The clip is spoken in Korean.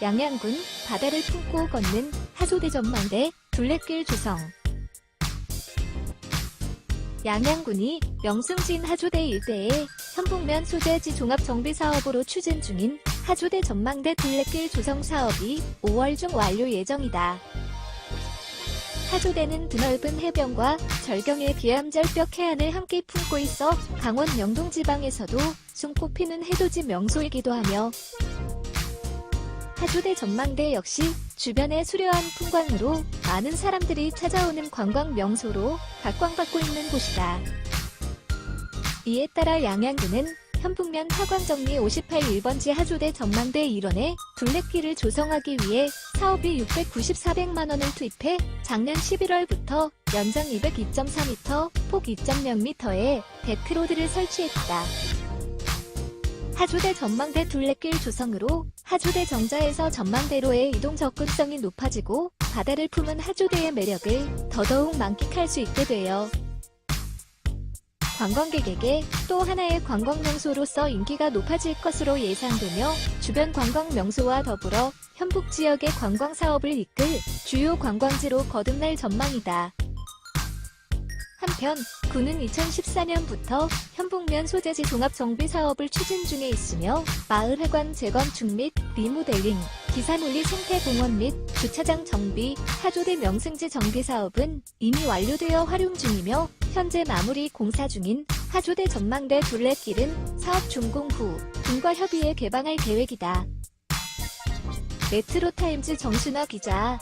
양양군 바다를 품고 걷는 하조대 전망대 둘레길 조성. 양양군이 명승진 하조대 일대에 현북면 소재지 종합 정비 사업으로 추진 중인 하조대 전망대 둘레길 조성 사업이 5월 중 완료 예정이다. 하조대는 드넓은 해변과 절경의 비암절벽 해안을 함께 품고 있어 강원 영동 지방에서도 손꼽히는 해돋이 명소이기도 하며 하조대 전망대 역시 주변의 수려한 풍광으로 많은 사람들이 찾아오는 관광 명소로 각광받고 있는 곳이다. 이에 따라 양양군은 현북면 하광정리 58 1번지 하조대 전망대 일원에 둘레길을 조성하기 위해 사업비 694백만 원을 투입해 작년 11월부터 연장 202.4m, 폭 2.0m의 데크로드를 설치했다. 하조대 전망대 둘레길 조성으로 하조대 정자에서 전망대로의 이동 접근성이 높아지고 바다를 품은 하조대의 매력을 더더욱 만끽할 수 있게 되어 관광객에게 또 하나의 관광 명소로서 인기가 높아질 것으로 예상되며 주변 관광 명소와 더불어 현북 지역의 관광 사업을 이끌 주요 관광지로 거듭날 전망이다. 한편 군은 2014년부터 현북면 소재지 종합 정비 사업을 추진 중에 있으며 마을 회관 재건축 및 리모델링, 기사물리 생태공원 및 주차장 정비, 하조대 명승지 정비 사업은 이미 완료되어 활용 중이며 현재 마무리 공사 중인 하조대 전망대 둘레길은 사업 준공 후 군과 협의해 개방할 계획이다. 메트로타임즈 정순아 기자